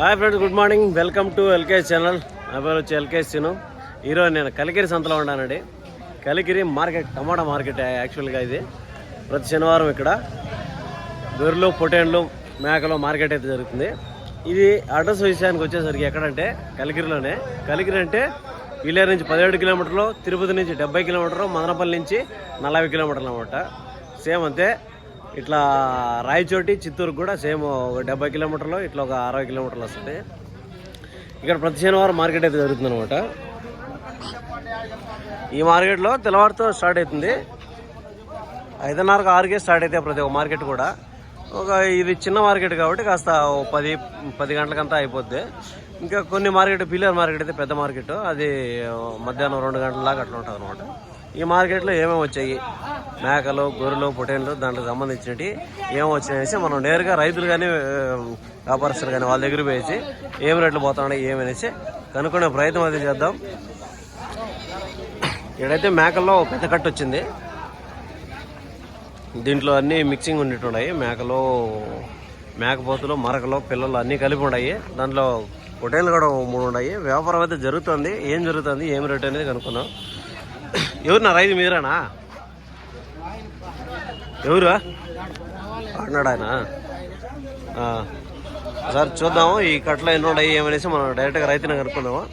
Hi friends good morning welcome to ఎల్కేజ్ channel నా పేరు వచ్చి ఎల్కేజ్ తిను ఈరోజు నేను కలికిరి సంతలో ఉన్నానండి. కలికిరి మార్కెట్ టమాటా మార్కెట్ యాక్చువల్గా ఇది. ప్రతి శనివారం ఇక్కడ గొర్రెలు పొటేన్లు మేకలు మార్కెట్ అయితే జరుగుతుంది. ఇది అడ్రస్ విషయానికి వచ్చేసరికి ఎక్కడంటే కలికిరిలోనే కలికిరి అంటే విలేరు నుంచి పదిహేడు కిలోమీటర్లు తిరుపతి నుంచి డెబ్బై కిలోమీటర్లు మదనపల్లి నుంచి నలభై కిలోమీటర్లు అనమాట సేమ్ అంతే. ఇట్లా రాయచోటి చిత్తూరు కూడా సేమ్ ఒక డెబ్బై కిలోమీటర్లు ఇట్లా ఒక అరవై కిలోమీటర్లు వస్తుంది. ఇక్కడ ప్రతి శనివారం మార్కెట్ అయితే జరుగుతుంది అనమాట ఈ మార్కెట్లో తెల్లవారితో స్టార్ట్ అవుతుంది. ఐదున్నరకు ఆరుకే స్టార్ట్ అయితే ప్రతి ఒక్క మార్కెట్ కూడా. ఒక ఇది చిన్న మార్కెట్ కాబట్టి కాస్త పది పది గంటలకంతా అయిపోద్ది. ఇంకా కొన్ని మార్కెట్ పిల్లర్ మార్కెట్ అయితే పెద్ద మార్కెట్. అది మధ్యాహ్నం రెండు గంటల దాకా అట్లా ఉంటుంది అనమాట ఈ మార్కెట్లో ఏమేమి వచ్చాయి? మేకలు గొర్రెలు పొటేన్లు దాంట్లో సంబంధించినవి ఏమి వచ్చాయనేసి మనం నేరుగా రైతులు కానీ వ్యాపారస్తులు కానీ వాళ్ళ దగ్గర పోయేసి ఏం రేట్లు పోతున్నాయి ఏమనేసి కనుక్కునే ప్రయత్నం అయితే చేద్దాం. ఇక్కడైతే మేకల్లో పెద్ద కట్టు వచ్చింది. దీంట్లో అన్నీ మిక్సింగ్ ఉండేటున్నాయి మేకలు మేకపోతులు మరకలు పిల్లలు అన్నీ కలిపి ఉన్నాయి. దాంట్లో పొటేలు కూడా మూడు ఉన్నాయి. వ్యాపారం అయితే జరుగుతుంది. ఏం జరుగుతుంది ఏం రేట్ అనేది కనుక్కున్నాం ఎవరు నా రైతు మీరేనా? ఎవరు? అన్నాడు ఆయన. ఒకసారి చూద్దాము. ఈ కట్టలో ఎన్ని ఏమనేసి మనం డైరెక్ట్గా రైతుని కనుక్కుందాము.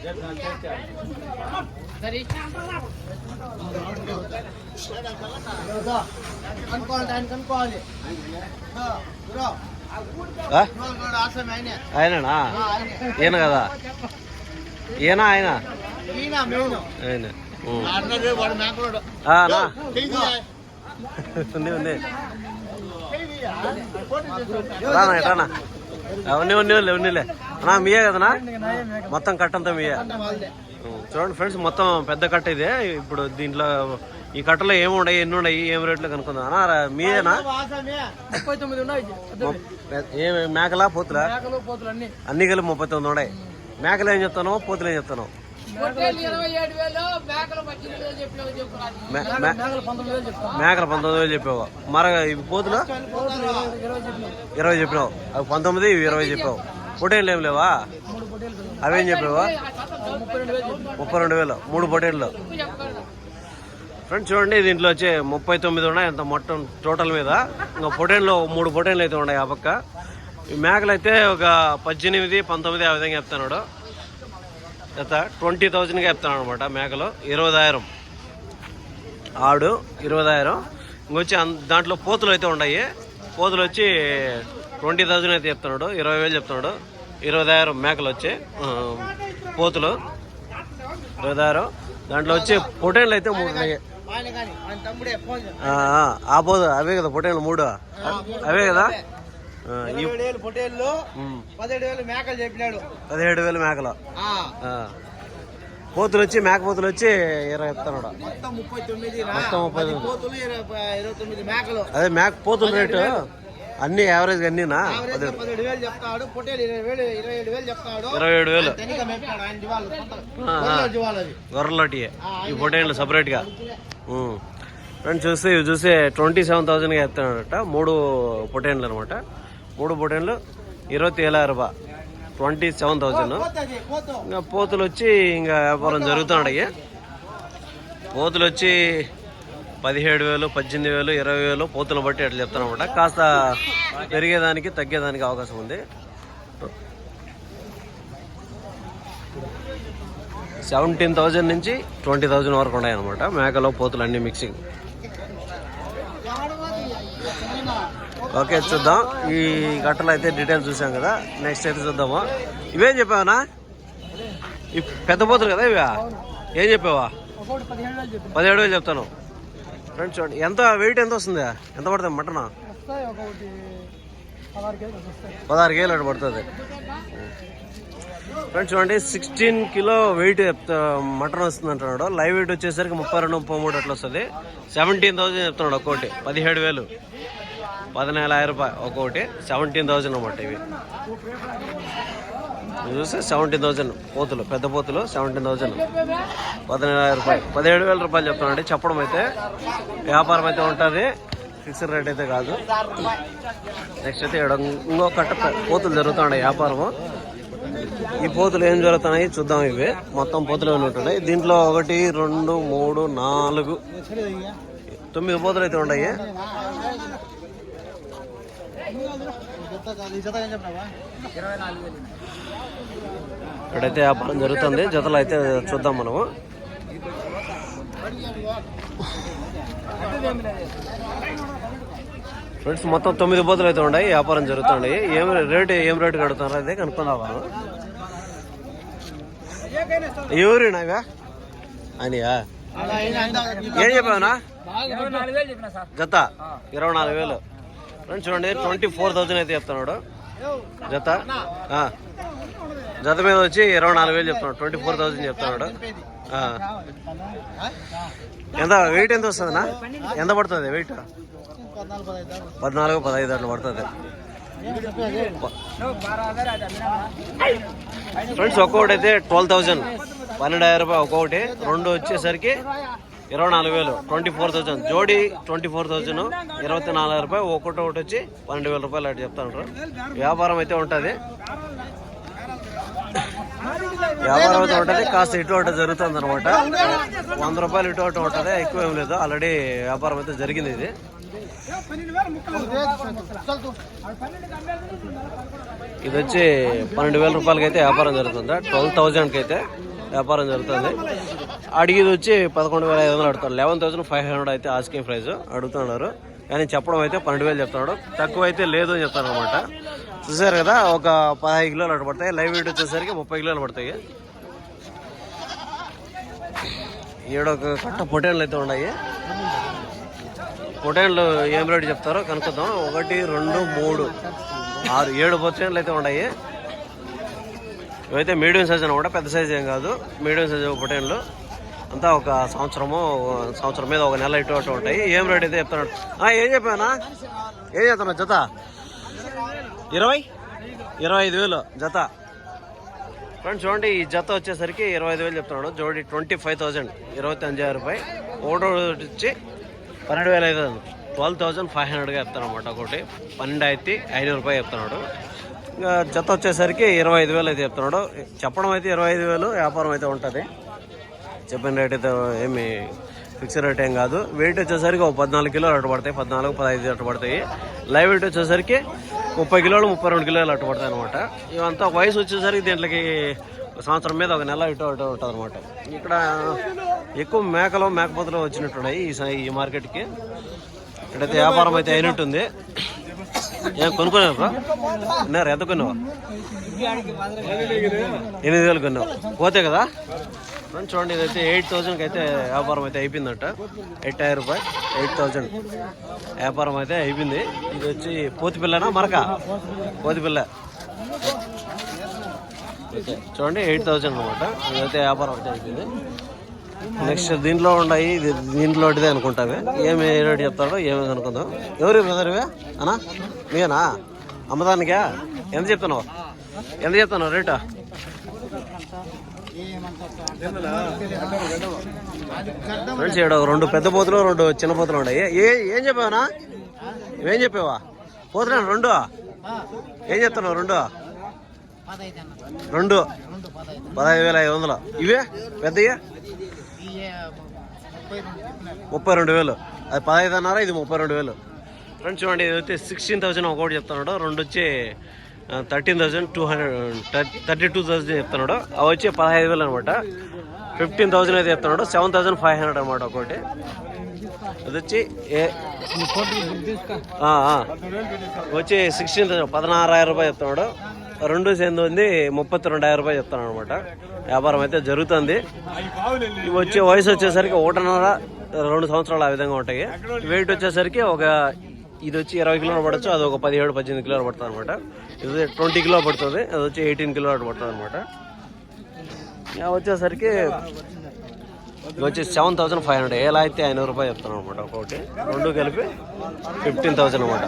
ఆయననా? ఈయన కదా? ఈయన ఆయన? ఆయన. ఉంది ఉంది రానా అన్నా మీయే కదనా మొత్తం కట్టంతా మీయే చూడండి ఫ్రెండ్స్ మొత్తం పెద్ద కట్ట ఇదే ఇప్పుడు దీంట్లో ఈ కట్టలో ఏమి ఉన్నాయి ఎన్ని ఉన్నాయి ఏం రేట్లు కనుక్కుందాం అన్నా మీయేనా ఏ మేకలా పోతులా అన్ని అన్ని కలిపి ముప్పై తొమ్మిది ఉన్నాయి మేకలు ఏం చెప్తాను పోతులు ఏం చెప్తాను మేకలు పంతొమ్మిది వేలు చెప్పావు. మర ఇవి పోతులు ఇరవై చెప్పినావు. అవి పంతొమ్మిది ఇవి ఇరవై చెప్పావు. పొటేళ్ళు ఏం లేవా. అవేం చెప్పావా? ముప్పై రెండు వేలు. మూడు పొటేళ్ళు ఫ్రెండ్స్ చూడండి దీంట్లో వచ్చి ముప్పై తొమ్మిది ఉన్నాయి. అంత మొత్తం టోటల్ మీద. ఇంకా పొటేళ్ళు మూడు పొటేళ్ళు అయితే ఉన్నాయి ఆ పక్క. ఈ మేకలు అయితే ఒక పద్దెనిమిది పంతొమ్మిది ఆ విధంగా చెప్తున్నాడు. ఎంత? ట్వంటీ థౌజండ్గా చెప్తున్నాడు అనమాట మేకలు. ఇరవదాయిరం. ఆడు ఇరవదాయిరం. ఇంకొచ్చి దాంట్లో పోతులు అయితే ఉన్నాయి. పోతులు వచ్చి ట్వంటీ థౌజండ్ అయితే చెప్తున్నాడు. ఇరవై వేలు చెప్తున్నాడు. ఇరవదాయిరం మేకలు వచ్చి పోతులు. ఇరవదాయిరం. దాంట్లో వచ్చి పొటేళ్ళు అయితే మూడు ఉన్నాయి. ఆ పోదు అవే కదా పొటేళ్ళు మూడు. అవే కదా? పదిహేడు వేలు పదిహేడు మేకలు చెప్పినాడు. పదిహేడు వేలు మేకలు. ఆ, ఆ. పోతులు వచ్చి మేక పోతులు వచ్చి ఇరవై చెప్తున్నాడు మొత్తం ముప్పై తొమ్మిది. మొత్తం ముప్పై ఇరవై తొమ్మిది మేకలు. అదే మేక పోతుల రేటు? అన్ని యావరేజ్ అన్నీనా? యావరేజ్ పదిహేడు. వేలు చెప్తాడు పొట్టేలు ఇరవై వేలు ఇరవై ఏడు వేలు చెప్తాడు ఇరవై ఏడు గొర్రెలటి. ఈ పొటేళ్ళు సపరేట్గా. ఫ్రెండ్స్ చూస్తే ఇవి చూస్తే ట్వంటీ సెవెన్ థౌసండ్గా చెప్తున్నాడట మూడు పొటేన్లు అనమాట మూడు పొటేన్లు ఇరవై ఏళ్ళ రూపాయ ట్వంటీ సెవెన్ పోతు ఇంకా పోతులు వచ్చి ఇంకా వ్యాపారం జరుగుతున్నాయి పోతులు వచ్చి పదిహేడు వేలు పద్దెనిమిది వేలు ఇరవై వేలు పోతులను బట్టి అట్లా చెప్తానమాట కాస్త పెరిగేదానికి తగ్గేదానికి అవకాశం ఉంది. సెవెంటీన్ థౌజండ్ నుంచి ట్వంటీ థౌజండ్ వరకు ఉన్నాయి అనమాట మేకలో పోతులు అన్ని మిక్సింగ్ ఓకే చూద్దాం. ఈ గట్టలు అయితే డీటెయిల్స్ చూసాం కదా. నెక్స్ట్ అయితే చూద్దాము. ఇవేం చెప్పావనా? ఈ పెద్ద పోతులు కదా ఇవా? ఏం చెప్పావా? పదిహేడు వేలు చెప్తాను. ఫ్రెండ్స్ చూడండి. ఎంత వెయిట్ ఎంత వస్తుంది? ఎంత పడుతుంది మటన్? పదహారు కేజీలు పదహారు కేలు అటు పడుతుంది. ఫ్రెండ్స్ చూడండి. సిక్స్టీన్ కిలో వెయిట్ మటన్ వస్తుంది అంటున్నాడు. లైవ్ వెయిట్ వచ్చేసరికి ముప్పై రెండు ముప్పై మూడు అట్లా వస్తుంది. సెవెంటీన్ థౌసండ్ చెప్తున్నాడు ఒక్కోటి. పదిహేడు వేలు. పదినేల రూపాయ ఒక్కొక్కటి సెవెంటీన్ థౌజండ్ అన్నమాట ఇవి. చూస్తే సెవెంటీన్ థౌజండ్ పోతులు పెద్ద పోతులు సెవెంటీన్ థౌజండ్ పదిహేను రూపాయలు. పదిహేడు వేల రూపాయలు చెప్తామండి చెప్పడం అయితే వ్యాపారం అయితే ఉంటుంది. ఫిక్స్డ్ రేట్ అయితే కాదు. నెక్స్ట్ అయితే ఈడ ఇంకో కట్ట పోతులు జరుగుతున్నాయి వ్యాపారము. ఈ పోతులు ఏం జరుగుతున్నాయి చూద్దాం ఇవి. మొత్తం పోతులు ఏమైనా ఉంటున్నాయి. దీంట్లో ఒకటి రెండు మూడు నాలుగు తొమ్మిది పోతులు అయితే ఉన్నాయి. ఇక్కడైతే వ్యాపారం జరుగుతుంది. జతలు అయితే చూద్దాం మనము. ఫ్రెండ్స్ మొత్తం తొమ్మిది పోతులు అయితే ఉన్నాయి. వ్యాపారం జరుగుతుంది. ఏం రేటు ఏం రేటు కడుతున్నారు అదే కనుక్కుందామా ఎవరు నాగా అనియా? ఏం చెప్పావునా? జత? ఇరవై నాలుగు వేలు. చూడండి ట్వంటీ ఫోర్ థౌజండ్ అయితే చెప్తున్నాడు. జత? జత మీద వచ్చి ఇరవై నాలుగు వేలు చెప్తున్నాడు. ట్వంటీ ఫోర్ థౌజండ్ చెప్తున్నాడు ఎంత? వెయిట్ ఎంత వస్తుందన్నా? ఎంత పడుతుంది వెయిట్ పద్నాలుగు పదహైదు అట్లా పడుతుంది. ఫ్రెండ్స్ ఒక్కొక్కటి అయితే ట్వెల్వ్ థౌజండ్ పన్నెండు రూపాయలు ఒక్కొక్కటి. రెండు వచ్చేసరికి ఇరవై నాలుగు వేలు ట్వంటీ ఫోర్ థౌజండ్. జోడీ ట్వంటీ ఫోర్ థౌజండ్ ఇరవై నాలుగు రూపాయలు ఒక్కొక్కటి ఒకటి వచ్చి పన్నెండు వేల రూపాయలు అటు చెప్తాను వ్యాపారం అయితే ఉంటుంది. వ్యాపారం అయితే ఉంటుంది కాస్త ఇటు అటు జరుగుతుంది అనమాట వంద రూపాయలు ఇటు అటు ఉంటుంది ఎక్కువ ఏం లేదు. ఆల్రెడీ వ్యాపారం అయితే జరిగింది ఇది. ఇది వచ్చి పన్నెండు వేల రూపాయలకి అయితే వ్యాపారం జరుగుతుంది? ట్వెల్వ్ థౌజండ్కి అయితే వ్యాపారం జరుగుతుంది. అడిగేది వచ్చి పదకొండు వేల ఐదు వందలు అడుగుతారు. లెవెన్ థౌసండ్ ఫైవ్ హండ్రెడ్ అయితే ఆస్కింగ్ ప్రైస్ అడుగుతున్నారు. కానీ చెప్పడం అయితే పన్నెండు వేలు చెప్తున్నాడు తక్కువ అయితే లేదు అని చెప్తాను అనమాట చూసారు కదా ఒక పదహైదు కిలోలు అటు పడతాయి. లైవ్ వెయిట్ వచ్చేసరికి ముప్పై కిలోలు పడతాయి. ఏడొక కట్ట పొటేన్లు అయితే ఉన్నాయి. పొటేన్లు ఏం రేటు చెప్తారో కనుక్కుందాం. ఒకటి రెండు మూడు ఆరు ఏడు పొటేన్లు అయితే ఉన్నాయి. ఇవైతే మీడియం సైజ్ అనమాట పెద్ద సైజ్ ఏం కాదు. మీడియం సైజ్ పొటైన్లు అంతా ఒక సంవత్సరము సంవత్సరం మీద ఒక నెల ఇటు అటు ఉంటాయి. ఏం రేట్ అయితే చెప్తున్నాడు? ఏం చెప్పానా? ఏం చెప్తున్నా జత? ఇరవై? ఇరవై ఐదు వేలు జత. ఫ్రెండ్స్ చూడండి ఈ జత వచ్చేసరికి ఇరవై ఐదు వేలు చెప్తున్నాడు. జోడి ట్వంటీ ఫైవ్ థౌజండ్ ఇరవై తొమ్మిది రూపాయి ఒకటో వచ్చి పన్నెండు వేల ఐదు వందలు. ట్వెల్వ్ థౌజండ్ ఫైవ్ హండ్రెడ్గా చెప్తాను అనమాట ఒకటి. పన్నెండు అయితే ఐదు రూపాయలు చెప్తున్నాడు. జత వచ్చేసరికి ఇరవై ఐదు వేలు అయితే చెప్తున్నాడు. చెప్పడం అయితే ఇరవై ఐదు వేలు వ్యాపారం అయితే ఉంటుంది. చెప్పిన రేట్ అయితే ఏమి ఫిక్స్డ్ రేట్ ఏం కాదు. వెయిట్ వచ్చేసరికి ఒక పద్నాలుగు కిలోలు అటు పడతాయి. పద్నాలుగు పదహైదు అటు పడతాయి. లైవ్ వెయిట్ వచ్చేసరికి ముప్పై కిలోలు ముప్పై రెండు కిలోలు అటు పడతాయి అనమాట ఇవంతా వయసు వచ్చేసరికి దీంట్లోకి సంవత్సరం మీద ఒక నెల ఇటు అటు ఉంటుంది అనమాట ఇక్కడ ఎక్కువ మేకలు మేకపోతలు వచ్చినట్టున్నాయి ఈ స- ఈ మార్కెట్కి. ఇక్కడైతే వ్యాపారం అయితే అయినట్టుంది. ఏం కొనుక్కున్నావు విన్నారు ఎంత కొన్నావా? ఎనిమిది వేలు కొన్నావు. పోతే కదా? చూడండి ఇదైతే ఎయిట్ థౌజండ్కి అయితే వ్యాపారం అయితే అయిపోయిందంట. ఎయిట్ ఆయిరం రూపాయి ఎయిట్ థౌజండ్. వ్యాపారం అయితే అయిపోయింది. ఇది వచ్చి పోతి పిల్లనా మరక? పోతి పిల్ల. చూడండి ఎయిట్ థౌజండ్ అనమాట ఇదైతే వ్యాపారం అయితే అయిపోయింది. నెక్స్ట్ దీంట్లో ఉన్నాయి ఇది దీంట్లో ఇదే అనుకుంటావే. ఏమి రేటు చెప్తాడో ఏమి అనుకుందాం. ఎవరు బ్రదర్వే అనా మీనా అమ్మదానికా? ఎంత చెప్తున్నావు? ఎంత చెప్తున్నావు రేటు? ఫ్రెండ్స్ ఇక్కడ రెండు పెద్ద పోతులు రెండు చిన్న పోతులు ఉన్నాయి. ఏ ఏం చెప్పావనా ఏం చెప్పావా? పోతున్నా రెండు? ఏం చెప్తున్నావు రెండు? రెండు? పదహైదు వేల ఐదు వందలు. ఇవే? పెద్దయ్యా? ముప్పై రెండు వేలు. అది పదహైదు అన్నారా ఇది ముప్పై రెండు వేలు. ఫ్రెండ్స్ చూడండి ఇది వచ్చి సిక్స్టీన్ థౌసండ్ ఒకటి చెప్తున్నాడు. రెండు వచ్చి thirteen thousand two hundred thirty two thousand చెప్తున్నాడు. అవి వచ్చి పదహైదు వేలు అనమాట ఫిఫ్టీన్ థౌసండ్ అయితే చెప్తున్నాడు. సెవెన్ థౌసండ్ ఫైవ్ హండ్రెడ్ అనమాట ఒకటి. అది వచ్చి ఏ వచ్చి సిక్స్టీన్ థౌసండ్ పదనారాయిరం రూపాయలు చెప్తున్నాడు. రెండు సేందు ఉంది ముప్పై రెండాయిరం రూపాయలు చెప్తాను అనమాట వ్యాపారం అయితే జరుగుతుంది. ఇవి వచ్చే వయసు వచ్చేసరికి ఒకటిన్నర రెండు సంవత్సరాలు ఆ విధంగా ఉంటాయి. వెయిట్ వచ్చేసరికి ఒక ఇది వచ్చి ఇరవై కిలోలు పడచ్చు అది ఒక పదిహేడు పద్దెనిమిది కిలోలు పడుతుంది అనమాట ఇది ట్వంటీ కిలో పడుతుంది అది వచ్చి ఎయిటీన్ కిలో పడుతుంది అనమాట వచ్చేసరికి వచ్చి సెవెన్ థౌసండ్ ఫైవ్ హండ్రెడ్ ఎలా అయితే ఐనూరు రూపాయలు చెప్తాను అనమాట ఒకటి రెండు కలిపి ఫిఫ్టీన్ థౌసండ్ అనమాట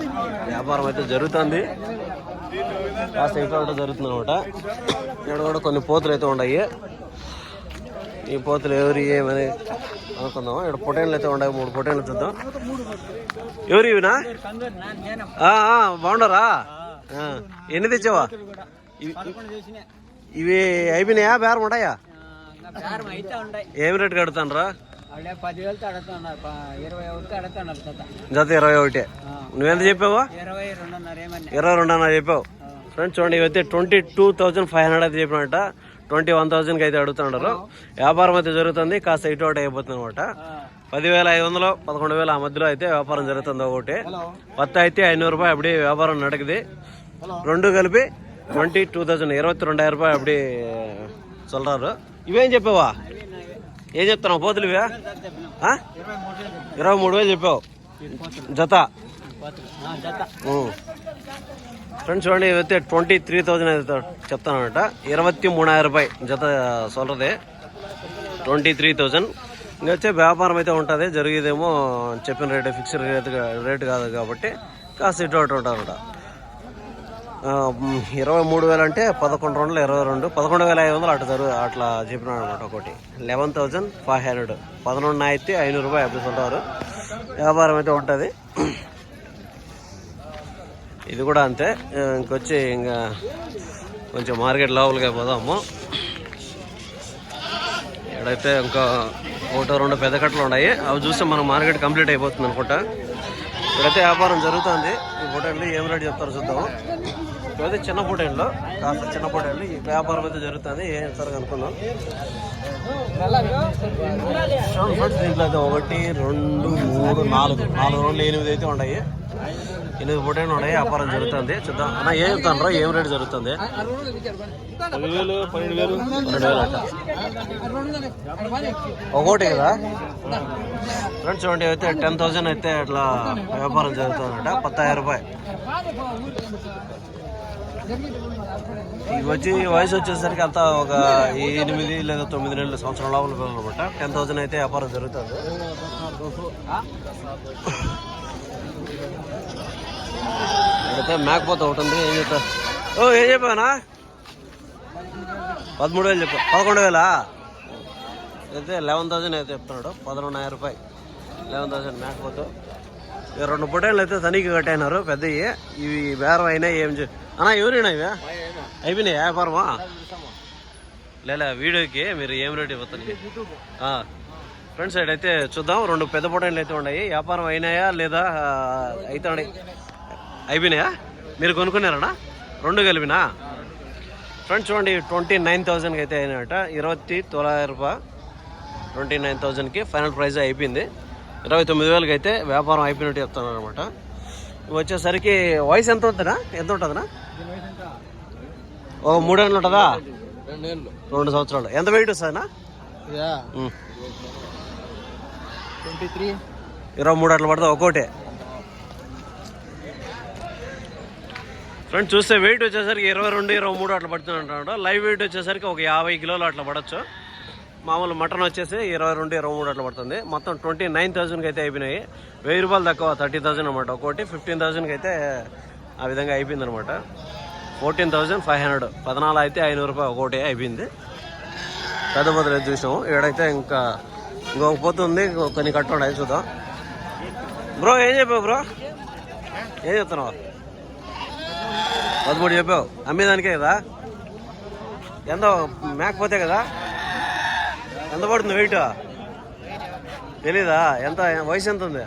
వ్యాపారం అయితే జరుగుతుంది. కాస్త ఇక్కడ కూడా జరుగుతుంది అనమాట ఇక్కడ కూడా కొన్ని పోతులు అయితే ఉన్నాయి. ఈ పోతులు ఎవరు ఏమని అనుకుందాం ఇక్కడ పొటేన్లు అయితే ఉన్నాయి. మూడు పొటేన్లు చూద్దాం. ఎవరు ఇవినా? బాగుండరా ఎన్ని తెచ్చావా? ఇవి- అయిపోయినాయా? బేరం ఉంటాయా? బేరం అయితే ఉంటాయి. ఏం రేట్ కడుతానరా వాళ్ళే పదివేలతో అడుగుతున్నారు. ప- ఇరవై ఒకటి అడుగుతున్నారు జత ఇరవై ఒకటి. నువ్వెంత చెప్పావా? ఇరవై రెండున్నర ఏమన్నా. ఇరవై రెండు అన్న చెప్పావు ఫ్రెండ్స్ చూడండి ఇవైతే twenty two thousand five hundred అయితే చెప్పినట్ట. ట్వంటీ వన్ థౌజండ్కి అయితే అడుగుతున్నారు. వ్యాపారం అయితే జరుగుతుంది. కాస్త ఇటు అటు అయిపోతుంది అనమాట పదివేల ఐదు వందలు పదకొండు వేల ఆ మధ్యలో అయితే వ్యాపారం జరుగుతుంది ఒకటి. పత్తి అయితే ఐనూరు రూపాయలు అప్పుడు వ్యాపారం నడకది. రెండు కలిపి ట్వంటీ టూ థౌజండ్ ఇరవై రెండాయిరం రూపాయలు అప్పుడు చల్లారు. ఇవేం చెప్పావా? ఏం చెప్తున్నావు? పోతులు ఇరవై మూడు వేలు చెప్పావు. జత? ఫ్రెండ్స్ చూడండి ఇవైతే ట్వంటీ త్రీ థౌజండ్ అయితే చెప్తానమాట ఇరవై మూడాయిరం రూపాయి జత సొలరదే. Twenty three thousand. ఇంకా వచ్చే వ్యాపారం అయితే ఉంటుంది జరిగేదేమో చెప్పిన రేటు ఫిక్స్డ్ రేట్ రేటు కాదు కాబట్టి కాస్త ఇటు అటు ఉంటారన్నమాట ఇరవై మూడు వేలు అంటే పదకొండు రెండు ఇరవై రెండు పదకొండు వేల ఐదు వందలు అటు జరు అట్లా చెప్పినాడు అనమాట ఒకటి. లెవెన్ థౌజండ్ ఫైవ్ హండ్రెడ్ పదనొండు అయితే ఐనూరు రూపాయలు అప్పుడు ఉంటారు వ్యాపారం అయితే ఉంటుంది. ఇది కూడా అంతే. ఇంకొచ్చి ఇంకా కొంచెం మార్కెట్ లోపలికి పోదాము. ఎక్కడైతే ఇంకా ఒకటో రెండు పెద్ద కట్టలు ఉన్నాయి. అవి చూస్తే మనం మార్కెట్ కంప్లీట్ అయిపోతుంది అనుకుంటా. ఇక్కడైతే వ్యాపారం జరుగుతుంది. ఈ పొటేళ్ళు ఏం రేట్ చెప్తారో చూద్దాము. ఇక్కడైతే చిన్న పొటేళ్ళు కాస్త చిన్న పొటేళ్ళు ఈ వ్యాపారం అయితే జరుగుతుంది. ఏం చెప్తారో అనుకున్నాం ఫ్రెండ్స్ దీంట్లో అయితే ఒకటి రెండు మూడు నాలుగు. నాలుగు రెండు ఎనిమిది అయితే ఉన్నాయి. ఎనిమిది పొటేళ్ళు ఉన్నాయి. వ్యాపారం జరుగుతుంది. చూద్దాం. అన్న ఏం చెప్తాను రా? ఏం రేట్ జరుగుతుంది? పన్నెండు వేలు అంట ఒకటి కదా? ఫ్రెండ్స్ చూడండి అయితే టెన్ థౌసండ్ అయితే అట్లా వ్యాపారం జరుగుతుందట. పత్తాయిరం రూపాయలు. వచ్చి వయసు వచ్చేసరికి అంతా ఒక ఎనిమిది లేదా తొమ్మిది నెలల సంవత్సరం లోపల పిల్లలు అనమాట టెన్ థౌసండ్ అయితే వ్యాపారం జరుగుతుంది. అయితే మేకపోతే ఒకటి ఉంది. ఏం చెప్తా ఓ ఏం చెప్పానా పదమూడు వేలు చెప్పా. పదకొండు వేలా? అయితే లెవెన్ థౌసండ్ అయితే చెప్తున్నాడు. పదకొండున్నర రూపాయలు లెవెన్ థౌసండ్ మేకపోతే. రెండు పొటేళ్ళు అయితే తనిఖీ కట్టైనారు పెద్దవి ఇవి బేరం అయినా ఏం చే అన్నా ఎవరైనా ఇవే? అయిపోయినాయి వ్యాపారమా లేదా వీడియోకి మీరు ఏం రేట్ ఇవ్వతుంది ఫ్రెండ్స్ సైడ్ అయితే చూద్దాం. రెండు పెద్ద పొటేళ్ళు అయితే ఉన్నాయి. వ్యాపారం అయినాయా లేదా అయితే అయిపోయినాయా? మీరు కొనుక్కున్నారా రెండు కలిపినా? ఫ్రెండ్స్ చూడండి ట్వంటీ నైన్ థౌజండ్కి అయితే అయినట ఇరవై తొలాయిరం రూపాయ ట్వంటీ నైన్ థౌజండ్కి ఫైనల్ ప్రైస్ అయిపోయింది. ఇరవై తొమ్మిది వేలకి అయితే వ్యాపారం అయిపోయినట్టు చెప్తున్నారు అనమాట వచ్చేసరికి వయసు ఎంత ఉంటుందా? ఎంత ఉంటుందనా ఓ మూడేళ్ళు ఉంటుందా? రెండు సంవత్సరాలు. ఎంత వెయిట్ వస్తుందనా త్రీ. ఇరవై మూడు అట్లా పడుతుంది ఒక్కోటే. ఫ్రెండ్స్ చూస్తే వెయిట్ వచ్చేసరికి ఇరవై రెండు ఇరవై మూడు అట్లా పడుతుంది అంటున్నాడు. లైవ్ వెయిట్ వచ్చేసరికి ఒక యాభై కిలోలు అట్లా పడచ్చు. మామూలు మటన్ వచ్చేసి ఇరవై రెండు ఇరవై మూడు అట్లా పడుతుంది. మొత్తం ట్వంటీ నైన్ థౌసండ్కి అయితే అయిపోయినాయి. వెయ్యి రూపాయలు తక్కువ థర్టీ థౌసండ్ అనమాట ఒకటి ఫిఫ్టీన్ థౌసండ్కి అయితే ఆ విధంగా అయిపోయింది అనమాట ఫోర్టీన్ థౌసండ్ ఫైవ్ హండ్రెడ్ పద్నాలుగు అయితే ఐనూరు రూపాయలు ఒకటి అయిపోయింది. పెద్ద పొద్దులు చూసాము ఇక్కడైతే ఇంకా ఇంకొక పొత్తు ఉంది. కొన్ని కట్టడం చూద్దాం. బ్రో ఏం చెప్పావు బ్రో? ఏం చెప్తున్నావు? పదమూడు చెప్పావు. అమ్మేదానికే కదా? ఎంత మేకపోతే కదా? ఎంత పడుతుంది వెయిట్ తెలీదా? ఎంత? వయసు ఎంత ఉంది?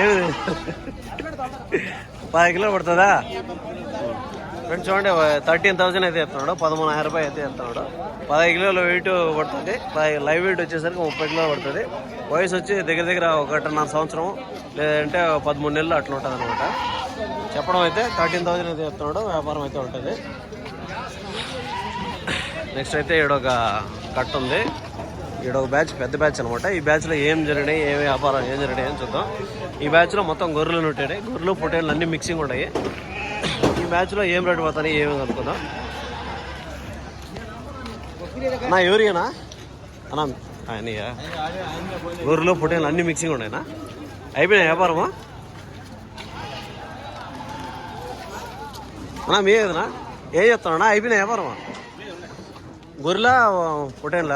ఏమి పది కిలో పడుతుందా? ఫ్రెండ్స్ చూడండి థర్టీన్ థౌసండ్ అయితే ఎత్తున్నాడు పదమూడు ఆయిరం రూపాయలు అయితే ఎత్తున్నాడు పదహైదు కిలోల వెయిట్ పడుతుంది పది లైవ్ వెయిట్ వచ్చేసరికి ముప్పై కిలోలు పడుతుంది. వయసు వచ్చి దగ్గర దగ్గర ఒకటిన్నర సంవత్సరం లేదంటే పదమూడు నెలలు అట్లా ఉంటుంది అనమాట చెప్పడం అయితే థర్టీన్ థౌసండ్ అయితే చెప్తున్నాడు వ్యాపారం అయితే ఉంటుంది. నెక్స్ట్ అయితే ఈడొక కట్ ఉంది. ఈడొక బ్యాచ్ పెద్ద బ్యాచ్ అనమాట ఈ బ్యాచ్లో ఏం జరిగినాయి ఏం వ్యాపారం ఏం జరిగినాయి అని చూద్దాం. ఈ బ్యాచ్లో మొత్తం గొర్రెలు ఉంటాయి గొర్రెలు పొటేళ్ళు అన్ని మిక్సింగ్ ఉంటాయి. ఈ బ్యాచ్లో ఏం రేటు పోతాయి ఏమి అనుకుందాం. నా ఎవరినా అన్నా ఆయనయా? గొర్రెలు పొటేళ్ళు అన్ని మిక్సింగ్ ఉన్నాయినా? అయిపోయినాయి వ్యాపారమా? అన్నా మీ ఏదన్నా? ఏం చెప్తానా అయిపోయినాయి వ్యాపారమా? గొర్రెలా పొట్టేళ్ళ?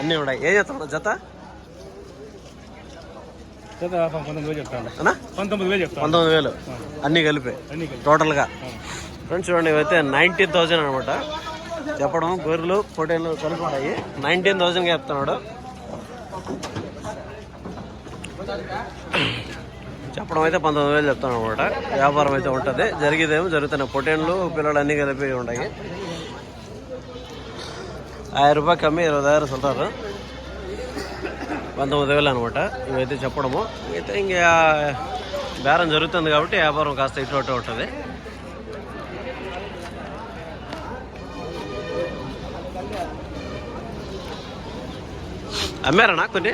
అన్నీ ఉన్నాయి. ఏం చెప్తాను జత? పంతొమ్మిది వేలు అన్నా? కలిపి. టోటల్గా ఫ్రెండ్స్ చూడండి ఇవైతే నైన్టీన్ థౌజండ్ అనమాట చెప్పడం గొర్రెలు పొటేలు కలిపి ఉన్నాయి నైన్టీన్ థౌజండ్కి చెప్తున్నాడు. చెప్పడం అయితే పంతొమ్మిది వేలు చెప్తాను అనమాట వ్యాపారం అయితే ఉంటుంది. జరిగేదేమో జరుగుతున్నాయి. పొటేన్లు పిల్లలు అన్నీ కలిపి ఉన్నాయి ఆయిరం రూపాయలు కమ్మి ఇరవై ఆరు సొంతారు పంతొమ్మిది వేలు అనమాట ఇవైతే చెప్పడము. అయితే ఇంకా బేరం జరుగుతుంది కాబట్టి వ్యాపారం కాస్త ఇటు అటు ఉంటుంది. అమ్మారా కొన్ని?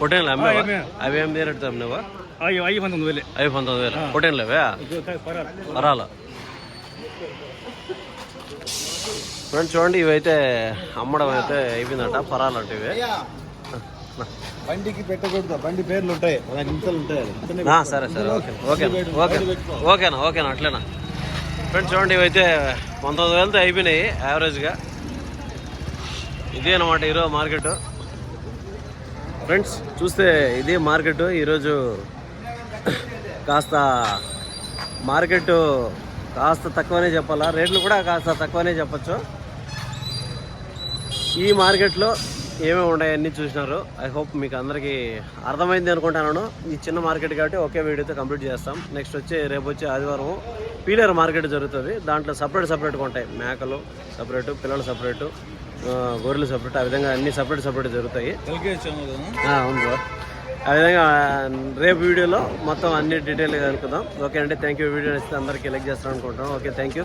పొటేన్లు అమ్మావా? అవి ఏం రేటు అమ్మినావా అయ్యో అయ్యి పంతొమ్మిది వేలే. అవి పంతొమ్మిది వేలు. పొటేన్లు అవే వరాలు ఫ్రెండ్స్ చూడండి ఇవైతే అమ్మడం అయితే అయిపోయిందంట పరాలు అంటే ఇవి బండికి పెట్టకూడదు బండి పేర్లు ఉంటాయి. సరే సరే ఓకే ఓకే ఓకే ఓకేనా ఓకేనా అట్లేనా. ఫ్రెండ్స్ చూడండి ఇవైతే పంతొమ్మిది వేలతో అయిపోయినాయి యావరేజ్గా. ఇదే అనమాట ఈరోజు మార్కెట్. ఫ్రెండ్స్ చూస్తే ఇదే మార్కెట్ ఈరోజు కాస్త మార్కెట్ కాస్త తక్కువనే చెప్పాలా రేట్లు కూడా కాస్త తక్కువనే చెప్పచ్చు. ఈ మార్కెట్లో ఏమేమి ఉన్నాయి అన్నీ చూసినారు. ఐ హోప్ మీకు అందరికీ అర్థమైంది అనుకుంటున్నాను ఈ చిన్న మార్కెట్ కాబట్టి ఒకే వీడియోతో కంప్లీట్ చేస్తాం. నెక్స్ట్ వచ్చి రేపు వచ్చే ఆదివారం పీలర్ మార్కెట్ జరుగుతుంది. దాంట్లో సపరేట్ సపరేట్గా ఉంటాయి. మేకలు సపరేటు పిల్లలు సపరేటు గొర్రెలు సపరేట్ ఆ విధంగా అన్ని సపరేట్ సపరేట్ జరుగుతాయి. ఆ, అవును బ్రో. ఆ విధంగా రేపు వీడియోలో మొత్తం అన్ని డీటెయిల్గా కనుక్కుందాం ఓకే అండి. థ్యాంక్ యూ వీడియో నచ్చితే అందరికీ లైక్ చేస్తాను అనుకుంటున్నాను ఓకే థ్యాంక్ యూ